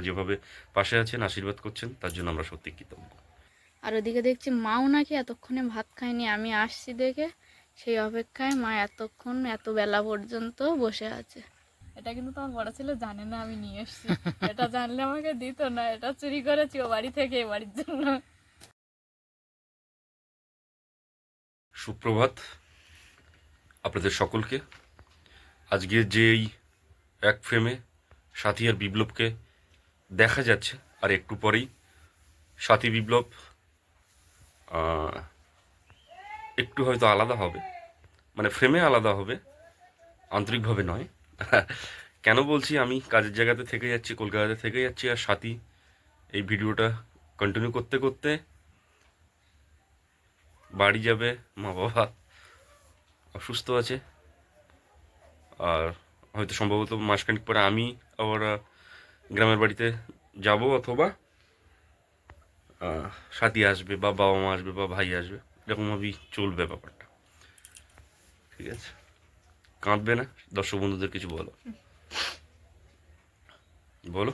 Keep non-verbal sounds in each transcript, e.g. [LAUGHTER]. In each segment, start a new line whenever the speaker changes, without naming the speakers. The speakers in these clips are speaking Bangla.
আপনারা যেভাবে পাশে আছেন আশীর্বাদ করছেন তার জন্য আমরা সত্যি কৃতজ্ঞ।
আর ওদিকে দেখছি মাও নাকি এতক্ষণে ভাত খায়নি আমি আসছি দেখে। সেই অপেক্ষায় মা এতক্ষণ এত বেলা পর্যন্ত বসে আছে। এটা কিন্তু তোমার বড় ছেলে জানে না আমি নিয়ে এসেছি। এটা জানলে আমাকে দিত না এটা চুরি করেছি ও বাড়ি থেকে এ বাড়ির জন্য।
সুপ্রভাত আপনাদের সকলকে। আজকে যেই এক ফ্রেমে সাথী আর বিপ্লবকে দেখা যাচ্ছে, আর একটু পরেই সাথী বিপ্লব একটু হয়তো আলাদা হবে। মানে ফ্রেমে আলাদা হবে, আন্তরিকভাবে নয়। [LAUGHS] কেন বলছি আমি? কাজের জায়গাতে থেকে যাচ্ছি, কলকাতাতে থেকে যাচ্ছি, আর সাথী এই ভিডিওটা কন্টিনিউ করতে করতে বাড়ি যাবে, মা বাবা অসুস্থ আছে। আর হয়তো সম্ভবত মাসখানিক পরে আমি আবার গ্রামের বাড়িতে যাব অথবা সাথী আসবে বা বাবা মা আসবে বা ভাই আসবে, এরকমভাবেই চলবে ব্যাপারটা। ঠিক আছে? কাঁদবে না? দর্শক বন্ধুদের কিছু বলো। বলো?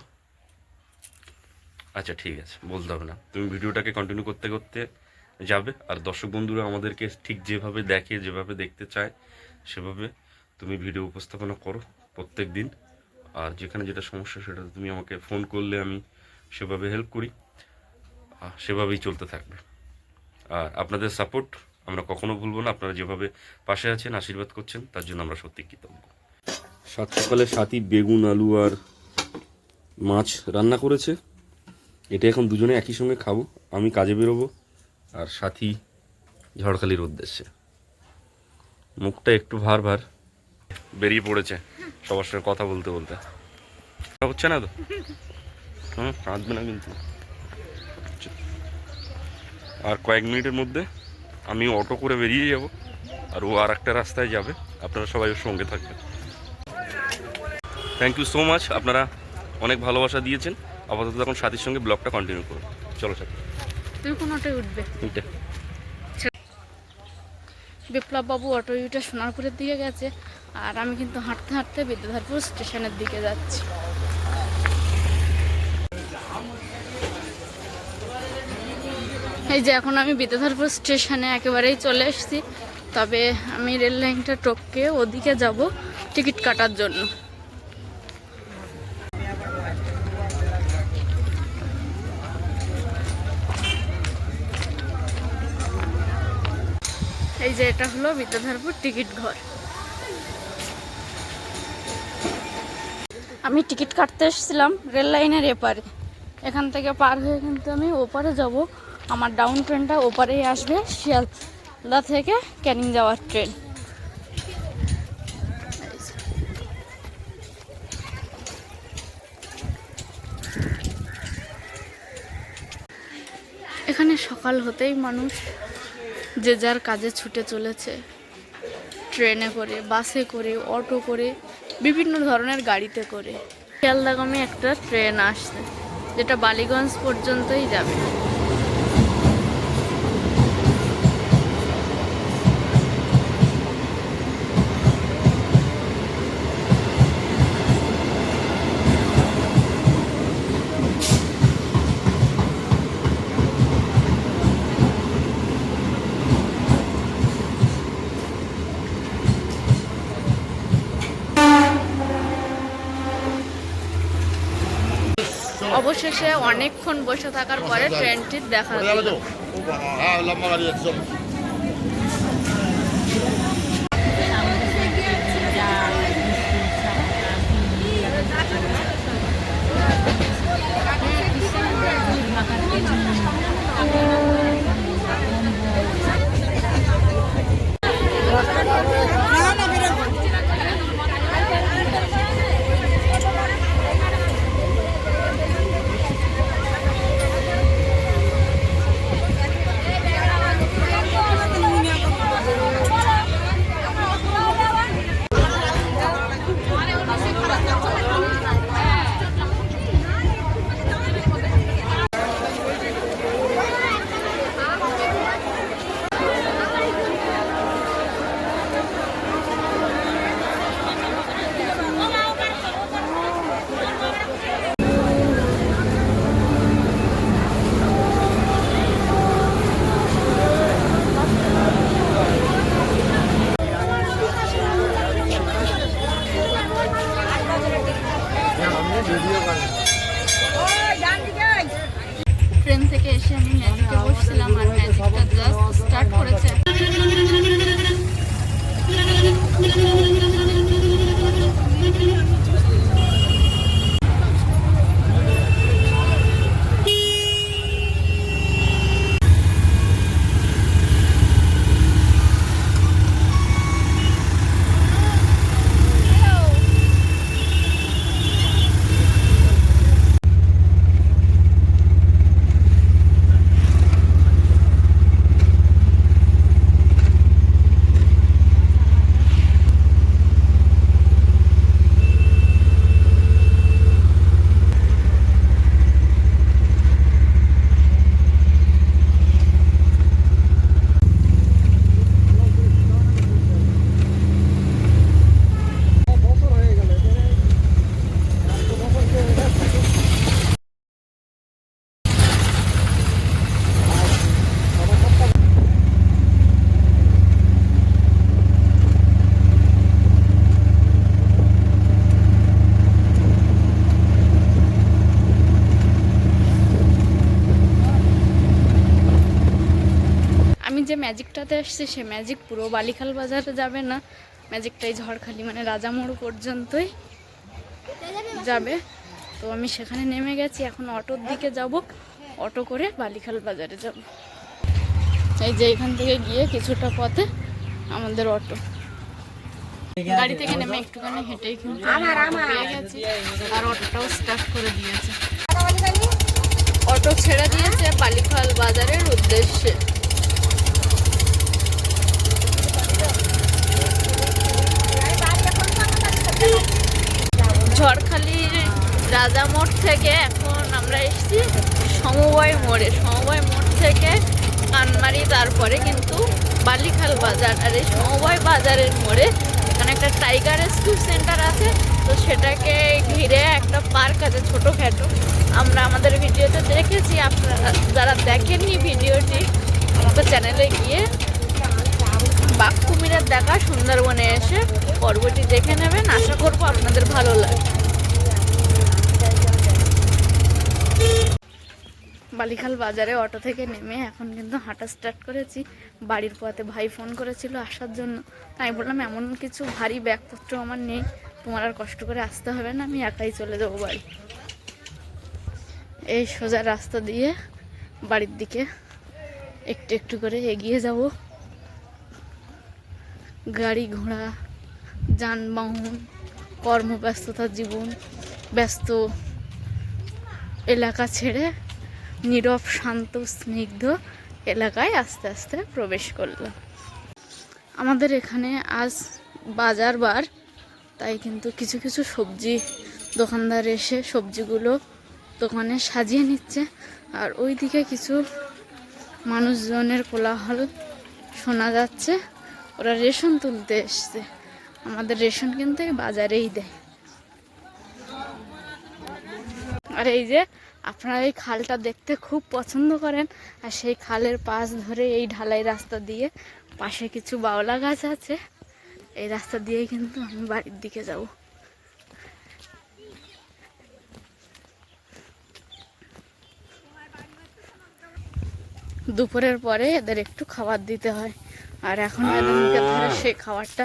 আচ্ছা ঠিক আছে, বলতে হবে না। তুমি ভিডিওটাকে কন্টিনিউ করতে করতে যাবে, আর দর্শক বন্ধুরা আমাদেরকে ঠিক যেভাবে দেখে, যেভাবে দেখতে চায়, সেভাবে তুমি ভিডিও উপস্থাপনা করো প্রত্যেক দিন। আর যেখানে যেটা সমস্যা সেটা তুমি আমাকে ফোন করলে আমি সেভাবে হেল্প করি সেভাবেই চলতে থাকবে। আর আপনাদের সাপোর্ট আমরা কখনো ভুলবো না, আপনারা যেভাবে পাশে আছেন, আশীর্বাদ করছেন, তার জন্য আমরা সত্যি কৃতজ্ঞ। সাত সকালে সাথী বেগুন, আলু আর মাছ রান্না করেছে। এটা এখন দুজনে একই সঙ্গে খাব, আমি কাজে বেরোবো আর সাথী ঝড়খালির উদ্দেশ্যে। মুখটা একটু ভার ভার। বেরিয়ে পড়েছে সবার সঙ্গে কথা বলতে বলতে। হচ্ছে না তো? হুম কাঁদবে না কিন্তু। আর কয়েক মিনিটের মধ্যে আমি অটো করে বেরিয়ে যাব আর ও আর একটা রাস্তায় যাবে। আপনারা সবাই ওর সঙ্গে থাকবেন। থ্যাংক ইউ সো মাচ আপনারা অনেক ভালোবাসা দিয়েছেন। আপাতত এখন সাথীর সঙ্গে ব্লগটা কন্টিনিউ করুন। চলো সাথী।
তুমি কোন অটোয় উঠবে?
তিনটে
বিপ্লব বাবু অটো ইউটা সোনারপুরের দিকে গেছে। আর আমি কিন্তু হাঁটতে হাঁটতে বিদ্যাধরপুর স্টেশনের দিকে যাচ্ছি। এই যে এখন আমি বিদ্যাধরপুর স্টেশনে একেবারেই চলে এসেছি, তবে আমি রেল লাইনটা টপকে ওদিকে যাব টিকিট কাটার জন্য। এই যে এটা হলো বিদ্যাধরপুর টিকিট ঘর। আমি টিকিট কাটতে এসেছিলাম রেল লাইনের এপারে। এখান থেকে পার হয়ে কিন্তু আমি ওপারে যাব। আমার ডাউন ট্রেনটা ওপারেই আসবে, শিয়ালদা থেকে ক্যানিং যাওয়ার ট্রেন এখানে সকাল হতেই মানুষ যে যার কাজে ছুটে চলেছে। ট্রেনে করে বাসে করে অটো করে বিভিন্ন ধরনের গাড়িতে করে। শিয়ালদাগামী একটা ট্রেন আসছে যেটা বালিগঞ্জ পর্যন্তই যাবে। অবশেষে অনেকক্ষণ বসে থাকার পরে ট্রেনটির দেখা দিল। ম্যাজিকটাতে আসছে, সে ম্যাজিক পুরো বালিখাল বাজারে যাবে না। ম্যাজিকটাই ঝড়খালি মানে রাজামোড় পর্যন্তই যাবে। তো আমি সেখানে নেমে গেছি, এখন অটোর দিকে যাব, অটো করে বালিখাল বাজারে যাব। এই যে এখান থেকে গিয়ে কিছুটা পথে আমাদের অটো। গাড়ি থেকে নেমে একটুখানি হেঁটেই কিন্তু আর অটোটাও স্টার্ট করে দিয়েছে। অটো ছেড়ে দিয়েছে বালিখাল বাজারের উদ্দেশ্যে ঝড়খালির রাজামোড় থেকে এখন আমরা এসেছি সমবায় মোড়ে। সমবায় মোড় থেকে কানমারি তারপরে কিন্তু বালিখাল বাজার। আর এই সমবায় বাজারের মোড়ে এখানে একটা টাইগার রেস্কিউ সেন্টার আছে, তো সেটাকে ঘিরে একটা পার্ক আছে ছোটোখাটো। আমরা আমাদের ভিডিওতে দেখেছি, আপনারা যারা দেখেননি ভিডিওটি, আমাদের চ্যানেলে গিয়ে বাঘ কুমিরের দেখা সুন্দরবনে এসে পর্বটি দেখে নেবেন। আশা করব আপনাদের ভালো লাগবে। বালিখাল বাজারে অটো থেকে নেমে এখন কিন্তু হাঁটা স্টার্ট করেছি। বাড়ির পথে ভাই ফোন করেছিল আসার জন্য। তাই বললাম, এমন কিছু ভারী ব্যাগপত্র আমার নেই। তোমার আর কষ্ট করে আসতে হবে না, আমি একাই চলে যাব বাড়ি। এই সোজা রাস্তা দিয়ে বাড়ির দিকে একটু একটু করে এগিয়ে যাব। গাড়ি ঘোড়া, যানবাহন, কর্মব্যস্ততার জীবন, ব্যস্ত এলাকা ছেড়ে নীরব, শান্ত, স্নিগ্ধ এলাকায় আস্তে আস্তে প্রবেশ করলাম আমাদের এখানে আজ বাজার বার, তাই কিন্তু কিছু কিছু সবজি দোকানদার এসে সবজিগুলো দোকানে সাজিয়ে নিচ্ছে। আর ওইদিকে কিছু মানুষজনের কোলাহল শোনা যাচ্ছে। ওরা রেশন তুলতে এসছে। আমাদের রেশন কিন্তু বাজারেই দেয়। আর এই যে আপনারা এই খালটা দেখতে খুব পছন্দ করেন। আর সেই খালের পাশ ধরে এই ঢালাই রাস্তা দিয়ে পাশে কিছু বাওলা গাছ আছে। এই রাস্তা দিয়েই কিন্তু আমি বাড়ির দিকে যাব। দুপুরের পরে এদের একটু খাবার দিতে হয়। আর এখন সেই খাবারটা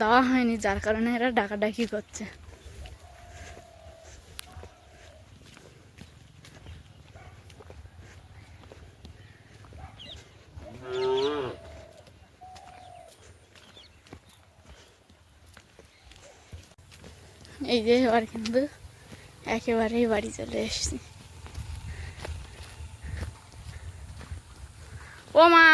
দেওয়া হয়নি, যার কারণে এরা ডাকাডাকি করছে। এই যে এবার কিন্তু একেবারেই বাড়ি চলে এসেছি। ও মা!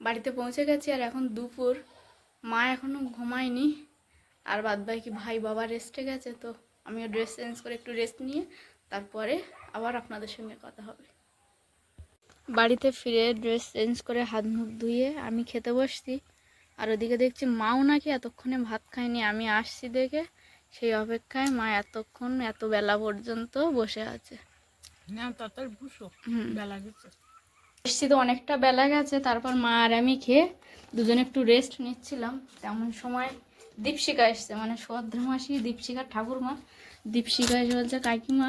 বাড়িতে পৌঁছে গেছি আর এখন দুপুর। মা এখনও ঘুমায়নি। আর বাদ বাকি ভাই বাবা রেস্টে গেছে, তো আমিও ড্রেস চেঞ্জ করে একটু রেস্ট নিয়ে তারপরে আবার আপনাদের সঙ্গে কথা হবে। বাড়িতে ফিরে ড্রেস চেঞ্জ করে হাত মুখ ধুয়ে আমি খেতে বসছি। আর ওদিকে দেখছি মাও নাকি এতক্ষণে ভাত খায়নি। আমি আসছি দেখে সেই অপেক্ষায় মা এতক্ষণ এত বেলা পর্যন্ত বসে আছে। এসছি তো অনেকটা বেলা গেছে তারপর মা আর আমি খেয়ে দুজনে একটু রেস্ট নিচ্ছিলাম। তেমন সময় দীপশিকা এসছে মানে সুভদ্রা মাসি দীপশিকার ঠাকুরমা। দীপশিকা এসে বলছে কাকিমা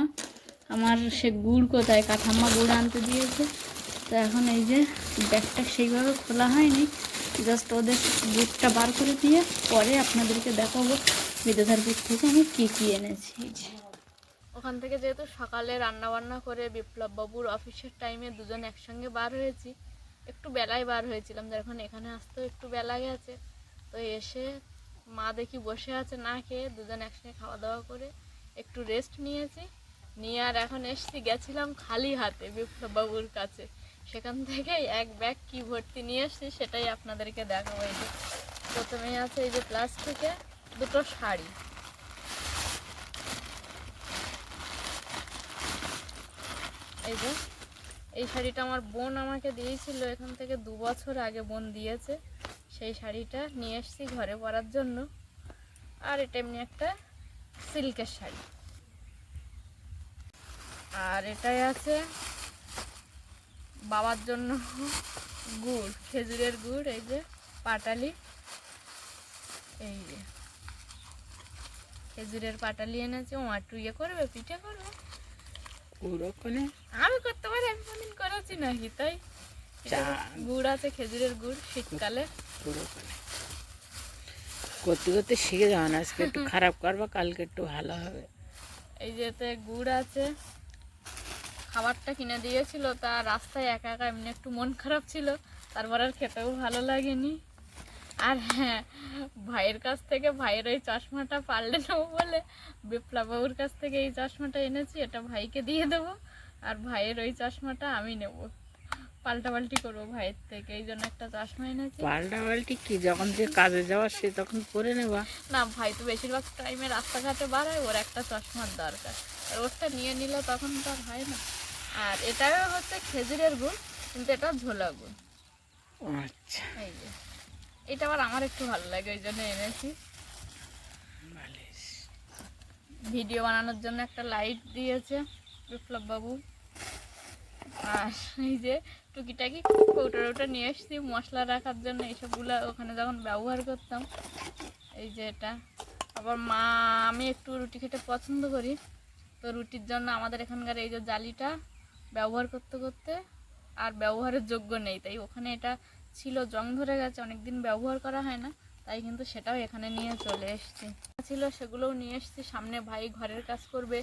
আমার সে গুড় কোথায়? কাঠাম্মা গুড় আনতে দিয়েছে। তো এখন এই যে ব্যাগটা সেইভাবে খোলা হয়নি জাস্ট ওদের গুড়টা বার করে দিয়ে পরে আপনাদেরকে দেখাবো বিদ্যাধারপুর থেকে আমি কী কী এনেছি। ওখান থেকে যেহেতু সকালে রান্না বান্না করে বিপ্লব বাবুর অফিসের টাইমে দুজন একসঙ্গে বার হয়েছি, একটু বেলায় বার হয়েছিলাম যখন এখানে আসতেও একটু বেলা গেছে। তো এসে মা দেখি বসে আছে, না খেয়ে দুজন একসঙ্গে খাওয়া দাওয়া করে একটু রেস্ট নিয়েছি। নিয়ে আর এখন এসছি, গেছিলাম খালি হাতে বিপ্লব বাবুর কাছে। সেখান থেকে এক ব্যাগ কি ভর্তি নিয়ে এসছি সেটাই আপনাদেরকে দেখাবো এই যে। প্রথমেই আছে এই যে প্লাস্টিকে দুটো শাড়ি। এই যে, এই শাড়িটা আমার বোন আমাকে দিয়েছিল, এখান থেকে দু বছর আগে বোন দিয়েছে। সেই শাড়িটা নিয়ে এসেছি ঘরে পরার জন্য। আর এটা এমনি একটা সিল্কের শাড়ি। আর এটাই আছে বাবার জন্য গুড় খেজুরের গুড় এই যে পাটালি এই যে খেজুরের পাটালি এনেছে ও একটু ইয়ে করবে পিঠে করবে। আমি করতে পারি আমি কোনদিন করেছি নাকি তাই? গুড় আছে খেজুরের গুড় শীতকালে।
করতে করতে শিখে যাও না আজকে একটু [LAUGHS] খারাপ করবা কালকে একটু ভালো হবে।
এই যেতে গুড় আছে খাবারটা কিনে দিয়েছিল তা রাস্তায় একা একা এমনি একটু মন খারাপ ছিল তারপর আর খেতেও ভালো লাগেনি। আর হ্যাঁ ভাইয়ের কাছ থেকে ভাইয়ের ওই চশমাটা পারলে নেব বলে বিপ্লব বাবুর কাছ থেকে এই চশমাটা এনেছি এটা ভাইকে দিয়ে দেবো আর ভাইয়ের ওই চশমাটা আমি নেব। পাল্টাপাল্টি করব ভাইয়ের থেকে এই জন্য একটা চশমা এনেছি।
পাল্টা পাল্টি কি? যখন যে কাজে যাওয়া সে তখন করে নেবা।
না ভাই তো বেশিরভাগ টাইমে রাস্তাঘাটে বাড়ায় ওর একটা চশমার দরকার। আর ওরটা নিয়ে নিলে তখন তো আর হয় না। আর এটাও হচ্ছে খেজুরের গুড় কিন্তু এটা ঝোলা গুড়।
আচ্ছা।
এই যে। এটা আবার আমার একটু ভালো লাগে ওই জন্য এনেছি। ভিডিও বানানোর জন্য একটা লাইট দিয়েছে বিপ্লব বাবু আর এই যে টুকিটাকি কৌটো টৌটো নিয়ে এসেছি মশলা রাখার জন্য এইসবগুলো ওখানে যখন ব্যবহার করতাম এই যে এটা। আবার মা আমি একটু রুটি খেতে পছন্দ করি তো রুটির জন্য আমাদের এখানকার এই যে জালিটা ব্যবহার করতে করতে আর ব্যবহারের যোগ্য নেই। তাই ওখানে এটা ছিল জং ধরে গেছে অনেকদিন ব্যবহার করা হয় না তাই কিন্তু সেটাও এখানে নিয়ে চলে এসেছি। ছিল সেগুলোও নিয়ে এসেছি। সামনে ভাই ঘরের কাজ করবে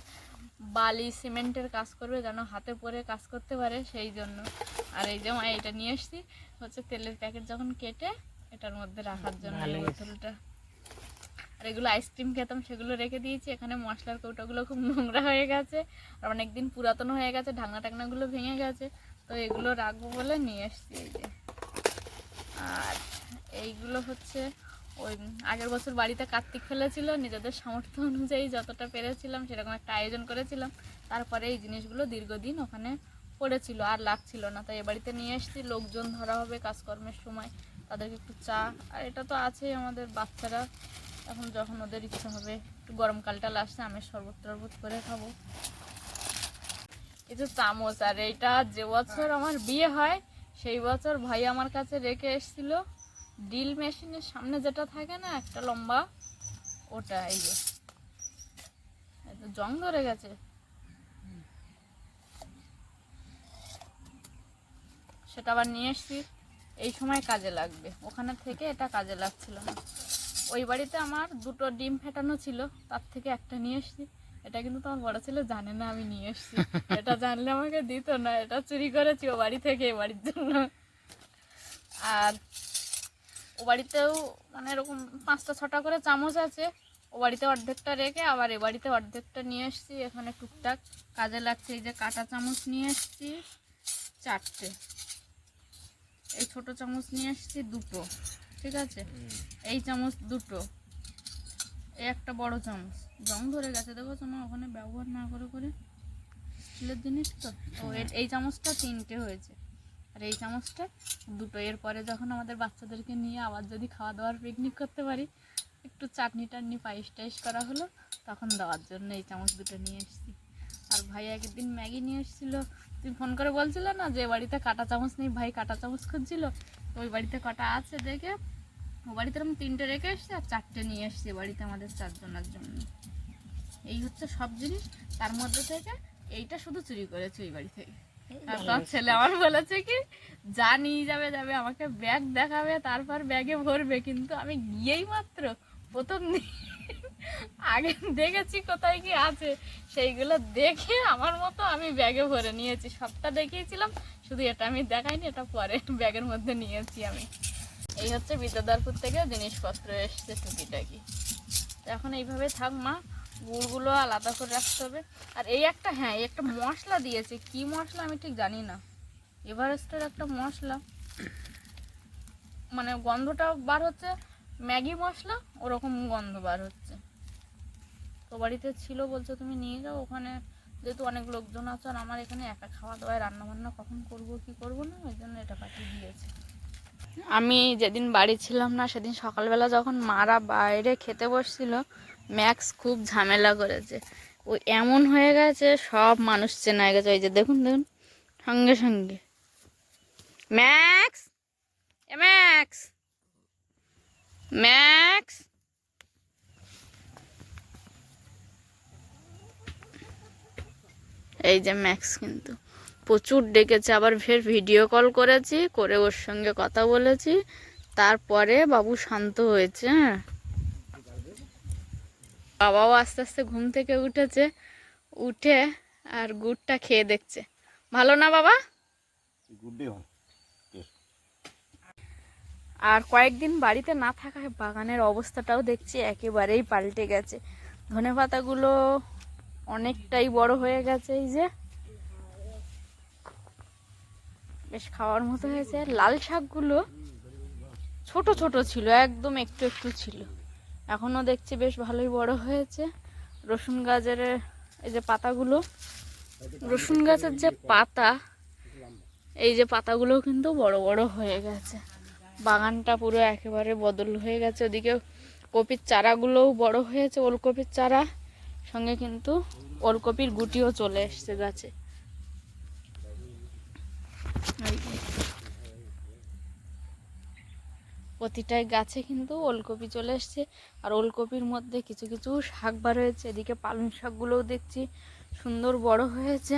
বালি সিমেন্টের কাজ করবে যেন হাতে পরে কাজ করতে পারে সেই জন্য। আর এই যে এটা নিয়ে এসেছি হচ্ছে তেলের প্যাকেট যখন কেটে এটার মধ্যে রাখার জন্য বোতলটা। আর এগুলো আইসক্রিম খেতাম, সেগুলো রেখে দিয়েছি। এখানে মশলার কৌটোগুলো খুব নোংরা হয়ে গেছে। আর অনেকদিন পুরাতন হয়ে গেছে ঢাকনা টাকনাগুলো ভেঙে গেছে। তো এগুলো রাখব বলে নিয়ে এসেছি এই যে। আর এইগুলো হচ্ছে ওই আগের বছর বাড়িতে কার্তিক ফেলেছিল, নিজেদের সামর্থ্য অনুযায়ী যতটা পেরেছিলাম সেরকম একটা আয়োজন করেছিলাম। তারপরে এই জিনিসগুলো দীর্ঘদিন ওখানে পড়েছিল, আর লাগছিল না। তাই এ বাড়িতে নিয়ে এসেছি লোকজন ধরা হবে কাজকর্মের সময়, তাদেরকে একটু চা, আর এটা তো আছেই আমাদের বাচ্চারা। এখন যখন ওদের ইচ্ছা হবে, একটু গরমকালটা আসছে, আমের শরবত টরবত করে খাব। যে চামচ, আর এইটা যে বছর আমার বিয়ে হয়, সেই বছর ভাই আমার কাছে রেখে এসেছিল। ড্রিল মেশিনের সামনে যেটা থাকে না, একটা লম্বা, ওটা এই যে। জং ধরে গেছে। সেটা আবার নিয়ে এসছি। এই সময় কাজে লাগবে। ওখানে থেকে এটা কাজে লাগছিল না। ওই বাড়িতে আমার দুটো ডিম ফেটানো ছিল, তার থেকে একটা নিয়ে এসছি এটা কিন্তু তোমার বড় ছেলে জানে না আমি নিয়ে এসছি এটা জানলে আমাকে দিত না, এটা চুরি করেছি ও বাড়ি থেকে, এ বাড়ির জন্য। আর ও বাড়িতেও মানে এরকম পাঁচটা, ছটা করে চামচ আছে। ও বাড়িতে অর্ধেকটা রেখে আবার এ বাড়িতে অর্ধেকটা নিয়ে এসেছি এখানে টুকটাক কাজে লাগছে, এই যে কাটা চামচ নিয়ে এসেছি চারটে। এই ছোট চামচ নিয়ে এসেছি দুটো। ঠিক আছে? এই চামচ দুটো। একটা বড় চামচ। জং ধরে গেছে, দেখো তোমার ওখানে ব্যবহার না করে করে স্টিলের জিনিস তো? ও এই চামচটা তিনটে হয়েছে। আর এই চামচটা দুটো। এর পরে যখন আমাদের বাচ্চাদেরকে নিয়ে আবার যদি খাওয়া দাওয়ার পিকনিক করতে পারি, একটু চাটনি টাটনি পায়েস টাইস করা হলো, তখন দেওয়ার জন্য এই চামচ দুটো নিয়ে এসেছি। আর ভাই একদিন ম্যাগি নিয়ে এসেছিল। তুমি ফোন করে বলছিলে না যে বাড়িতে কাটা চামচ নেই? ভাই কাটা চামচ খুঁজছিল। ওই বাড়িতে কটা আছে দেখে, ও বাড়িতে আমি তিনটে রেখে এসছি আর চারটে নিয়ে এসছি বাড়িতে আমাদের চারজনের জন্য। এই হচ্ছে সব জিনিস। তার মধ্যে থেকে এইটা শুধু চুরি করেছে ওই বাড়ি থেকে। তার ছেলে আমার বলেছে কি, যা নিয়ে যাবে যাবে, আমাকে ব্যাগ দেখাবে, তারপর ব্যাগে ভরবে। কিন্তু আমি গিয়েই মাত্র প্রথম আগে দেখেছি কোথায় কি আছে। সেইগুলো দেখে আমার মতো আমি ব্যাগে ভরে নিয়েছি। সবটা দেখিয়েছিলাম শুধু এটা আমি দেখাইনি, এটা পরে ব্যাগের মধ্যে নিয়েছি আমি। এই হচ্ছে বিদ্যাধরপুর থেকে জিনিসপত্র এসছে টুকিটাকি। তো এখন এইভাবে থাক মা, গুড়গুলো আলাদা করে রাখতে হবে। আর এই একটা হ্যাঁ এই একটা মশলা দিয়েছে। কি মশলা আমি ঠিক জানি না। এভারেস্টের একটা মশলা। মানে গন্ধটা বার হচ্ছে, ম্যাগি মশলা, ওরকম গন্ধ বার হচ্ছে। তো বাড়িতে ছিল বলছো, তুমি নিয়ে যাও, ওখানে যেহেতু অনেক লোকজন আছে আর আমার এখানে একা খাওয়া দাওয়ায় রান্না বান্না কখন করব, কি করব না, ওই জন্য এটা পাঠিয়ে দিয়েছে। আমি যেদিন বাড়ি ছিলাম না, সেদিন সকালবেলা যখন মারা বাইরে খেতে বসছিল, ম্যাক্স খুব ঝামেলা করেছে। ও এমন হয়ে গেছে, সব মানুষ চেনা গেছে। ওই যে দেখুন দেখুন, সঙ্গে সঙ্গে। ম্যাক্স এ ম্যাক্স ম্যাক্স এই যে ম্যাক্স কিন্তু। প্রচুর ডেকেছে আবার ফের ভিডিও কল করেছি করে ওর সঙ্গে কথা বলেছি। তারপরে বাবু শান্ত হয়েছে হ্যাঁ। বাবাও আস্তে আস্তে ঘুম থেকে উঠেছে উঠে আর গুড়টা খেয়ে দেখছে। ভালো না বাবা? আর কয়েকদিন বাড়িতে না থাকায় বাগানের অবস্থাটাও দেখছি একেবারেই পাল্টে গেছে। ধনে পাতাগুলো অনেকটাই বড় হয়ে গেছে এই যে। বেশ খাওয়ার মতো হয়েছে। লাল শাকগুলো ছোট ছোট ছিল, একদম একটু একটু ছিল। এখনও দেখছি বেশ ভালোই বড় হয়েছে। রসুন গাছের এই যে পাতাগুলো, রসুন গাছের যে পাতা, এই যে পাতাগুলো কিন্তু বড় বড় হয়ে গেছে। বাগানটা পুরো একেবারে বদল হয়ে গেছে। ওদিকে কপির চারাগুলোও বড় হয়েছে, ওলকপির চারা। সঙ্গে কিন্তু ওলকপির গুটিও চলে এসছে গাছে। প্রতিটাই গাছে কিন্তু ওলকপি চলে এসছে। আর ওলকপির মধ্যে কিছু কিছু শাক বার হয়েছে। এদিকে পালং শাকগুলোও দেখছি সুন্দর বড় হয়েছে।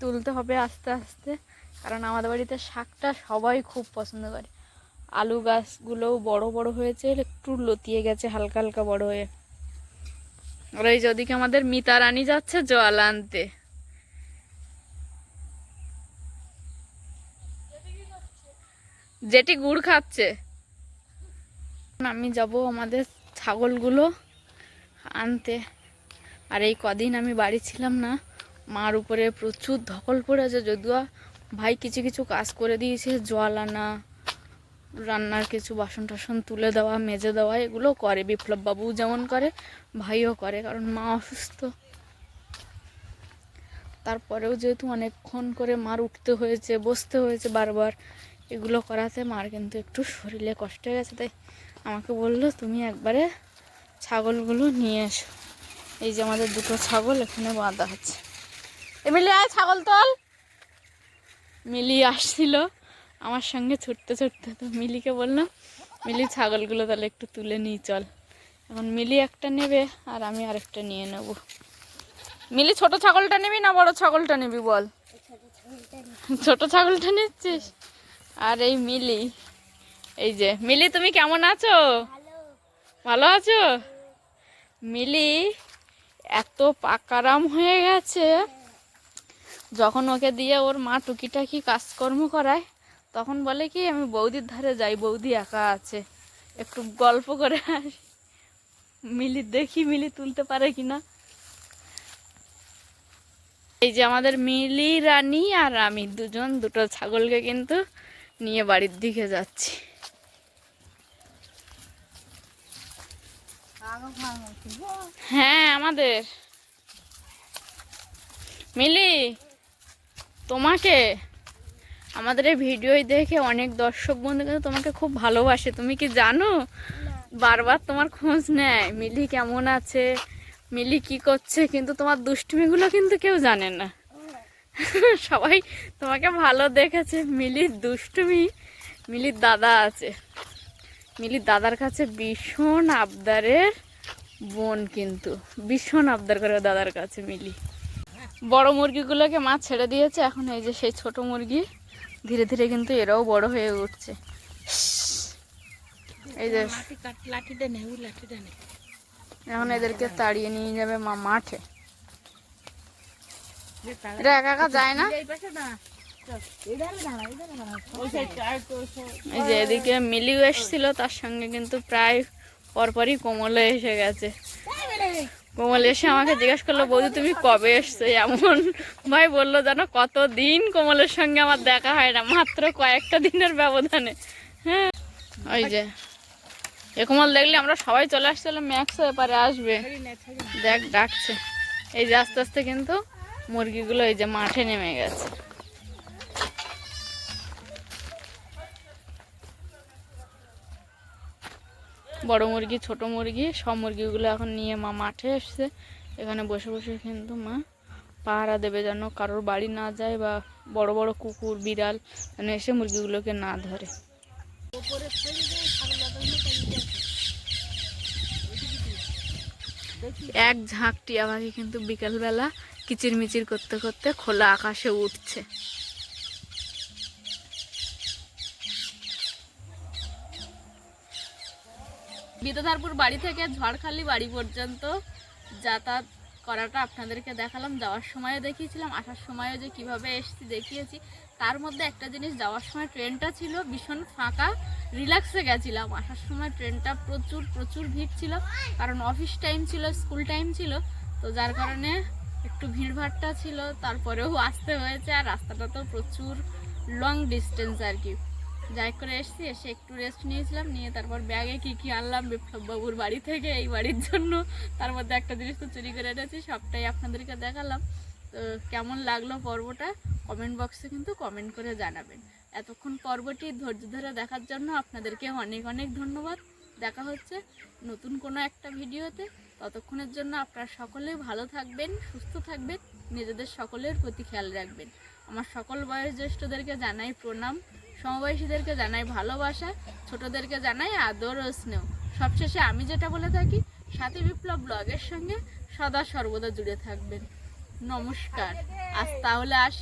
তুলতে হবে আস্তে আস্তে, কারণ আমাদের বাড়িতে শাকটা সবাই খুব পছন্দ করে। আলু গাছগুলোও বড় বড় হয়েছে, একটু লতিয়ে গেছে হালকা হালকা বড় হয়ে। আর এই যে ওদিকে আমাদের মিতা রানী যাচ্ছে জল আনতে। যেটি গুড় খাচ্ছে। আমি যাব আমাদের ছাগলগুলো আনতে। আর এই কদিন আমি বাড়ি ছিলাম না, মার উপরে প্রচুর ধকল পড়েছে যদিও ভাই কিছু কিছু কাজ করে দিয়েছে জল আনা রান্নার কিছু বাসন টাসন তুলে দেওয়া, মেজে দেওয়া, এগুলো করে বিপ্লব বাবু যেমন করে, ভাইও করে, কারণ মা অসুস্থ। তারপরেও যেহেতু অনেকক্ষণ করে মার উঠতে হয়েছে, বসতে হয়েছে বারবার, এগুলো করাতে মার কিন্তু একটু শরীরে কষ্ট হয়ে গেছে, তাই আমাকে বলল, তুমি একবারে ছাগলগুলো নিয়ে এসো। এই যে আমাদের দুটো ছাগল এখানে বাঁধা আছে। এমএলএ আয় ছাগল তল। মিলি আসছিল। আমার সঙ্গে ছুটতে ছুটতে তো মিলিকে বললাম, মিলি, ছাগলগুলো তাহলে একটু তুলে নিই চল। এখন মিলি একটা নেবে আর আমি আরেকটা নিয়ে নেব। মিলি, ছোট ছাগলটা নিবি না বড় ছাগলটা নিবি বল? ছোট ছাগলটা নিচ্ছিস? আর এই মিলি, এই যে, মিলি, তুমি কেমন আছো? ভালো আছো? মিলি এত পাকারাম হয়ে গেছে, যখন ওকে দিয়ে ওর মা টুকিটাকি কাজকর্ম করায় তখন বলে কি, আমি বৌদির ধারে যাই, বৌদি একা আছে। একটু গল্প করে আসি। মিলি, দেখি মিলি তুলতে পারে কিনা? এই যে আমাদের মিলি, রানী আর আমি দুজন, দুটো ছাগলকে কিন্তু নিয়ে বাড়ির দিকে যাচ্ছি। হ্যাঁ আমাদের। মিলি, তোমাকে? আমাদের এই ভিডিও দেখে অনেক দর্শক বন্ধু কিন্তু তোমাকে খুব ভালোবাসে। তুমি কি জানো? বারবার তোমার খোঁজ নেয় মিলি কেমন আছে মিলি কি করছে কিন্তু তোমার দুষ্টুমিগুলো কিন্তু কেউ জানে না। সবাই তোমাকে ভালো দেখেছে মিলির দুষ্টুমি মিলির দাদা আছে। মিলির দাদার কাছে ভীষণ আবদারের বোন কিন্তু ভীষণ আবদার করে দাদার কাছে মিলি। বড় মুরগিগুলোকে মা ছেড়ে দিয়েছে এখন এই যে সেই ছোট মুরগি। ধীরে ধীরে কিন্তু এরাও বড় হয়ে উঠছে। এই যে এখন এদেরকে তাড়িয়ে নিয়ে যাবে মা মাঠে। এটা একা একা যায় না? এই যে এদিকে মিলিও এসেছিল তার সঙ্গে কিন্তু প্রায় পরপরই কোমল এসে গেছে। কোমল এসে আমাকে জিজ্ঞেস করল, বৌদি, তুমি কবে এসছো? এমন ভাই বলল জানো কত দিন কোমলের সঙ্গে আমার দেখা হয় না, মাত্র কয়েকটা দিনের ব্যবধানে। হ্যাঁ ওই যে, এ কোমল দেখলে, আমরা সবাই চলে আসছিলাম, ম্যাক্স এপারে আসবে। দেখ, ডাকছে। এই যে আস্তে আস্তে কিন্তু মুরগিগুলো এই যে মাঠে নেমে গেছে। বড় মুরগি, ছোট মুরগি, সব মুরগিগুলো এখন নিয়ে মা মাঠে এসছে। এখানে বসে বসে কিন্তু মা পাহারা দেবে যেন কারোর বাড়ি না যায় বা বড় বড় কুকুর, বিড়াল যেন এসে মুরগিগুলোকে না ধরে। এক ঝাঁক টিয়া পাখি কিন্তু বিকেলবেলা কিচিরমিচির করতে করতে খোলা আকাশে উঠছে। বিদ্যাধারপুর বাড়ি থেকে ঝড়খালি বাড়ি পর্যন্ত যাতায়াত করাটা আপনাদেরকে দেখালাম। যাওয়ার সময় দেখিয়েছিলাম, আসার সময়ও যে কীভাবে এসেছি দেখিয়েছি। তার মধ্যে একটা জিনিস, যাওয়ার সময় ট্রেনটা ছিল ভীষণ ফাঁকা, রিল্যাক্সে গেছিলাম। আসার সময় ট্রেনটা প্রচুর প্রচুর ভিড় ছিল, কারণ অফিস টাইম ছিল, স্কুল টাইম ছিল। তো যার কারণে একটু ভিড়ভাড়টা ছিল, তারপরেও আসতে হয়েছে। আর রাস্তাটা তো প্রচুর লং ডিস্টেন্স আর কি। যাই করে এসেছি, এসে একটু রেস্ট নিয়েছিলাম, নিয়ে তারপর ব্যাগে কি কি আনলাম বিপ্লব বাবুর বাড়ি থেকে, এই বাড়ির জন্য। তার মধ্যে একটা জিনিস তো চুরি করে এনেছি, সবটাই আপনাদেরকে দেখালাম। তো কেমন লাগল পর্বটা? কমেন্ট বক্সে কিন্তু কমেন্ট করে জানাবেন। এতক্ষণ পর্বটি ধৈর্য ধরে দেখার জন্য আপনাদেরকে অনেক অনেক ধন্যবাদ। দেখা হচ্ছে নতুন কোনো একটা ভিডিওতে। ততক্ষণের জন্য আপনারা সকলেই ভালো থাকবেন, সুস্থ থাকবেন, নিজেদের সকলের প্রতি খেয়াল রাখবেন। আমার সকল বয়স জ্যেষ্ঠদেরকে জানাই প্রণাম। সমবয়সীদেরকে জানাই ভালোবাসা, ছোটদেরকে জানাই আদর ও স্নেহ। সবশেষে আমি যেটা বলে থাকি, সাথী বিপ্লব ব্লগের সঙ্গে সদা সর্বদা জুড়ে থাকবেন। নমস্কার। আজ তাহলে আসি।